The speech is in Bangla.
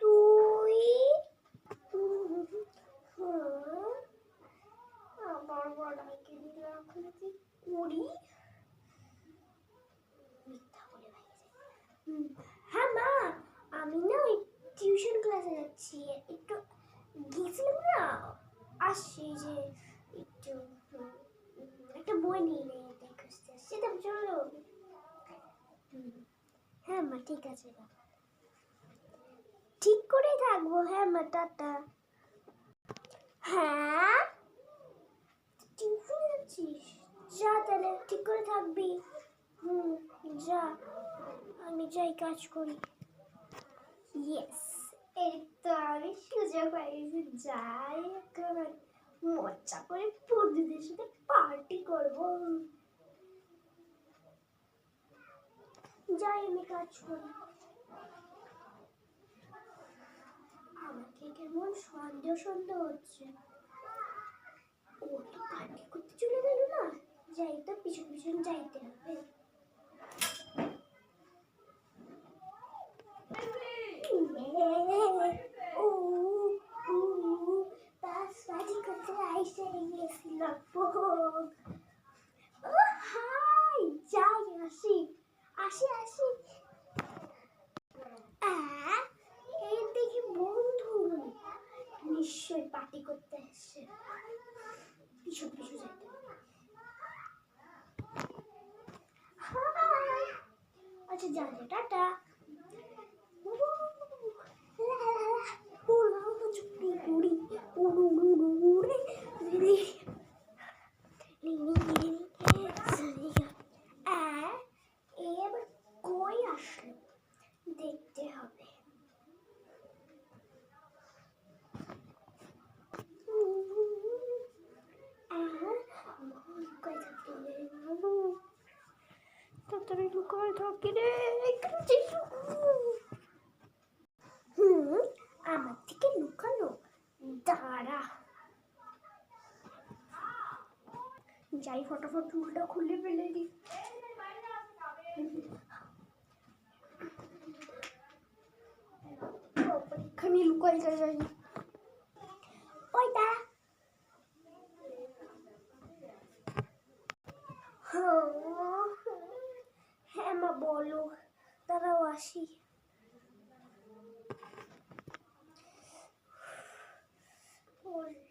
তুই আবার বড় কিন্তু এখন হ্যাঁ মা, আমি না ওই টিউশন ক্লাসে যাচ্ছি। একটু গেছিলাম না? আসছি যে একটু একটা বই নিয়ে নেই খুঁজতে আসছি। তো চলো। হ্যাঁ মা, ঠিক আছে, বাবা। থাকব হ্যাঁ মা হ্যাঁ টিউশন যাচ্ছিস যা তাহলে ঠিক করে থাকবি হুম যা আমি যাই কাজ করি ইয়েস এই তো আমি সুযোগ পাইছি যাই একেবারে মজা করে বন্ধুদের সাথে পার্টি করব যাই আমি কাজ করি সন্দেহ সন্দেহ হচ্ছে। ও তো পার্টি করতে চলে গেল না? যাই তো, পিছন পিছন যাইতে হবে। আসি আসি আসি আ, এই দেখি বন্ধু নিশ্চয়ই পার্টি করতে এসছে পিছু পিছু যাইতে হবে। হাই আচ্ছা যা যা টাটা। তাড়াতাড়ি লুকায় থাকি রে হুম, আমার থেকে লুকানো দাঁড়া। যাই, ফটাফট চুলটা খুলে ফেলে দি। এখানে লুকাই যাই ওই দাঁড়া হ্যাঁ। মা বলো দাঁড়াও আসি ওর-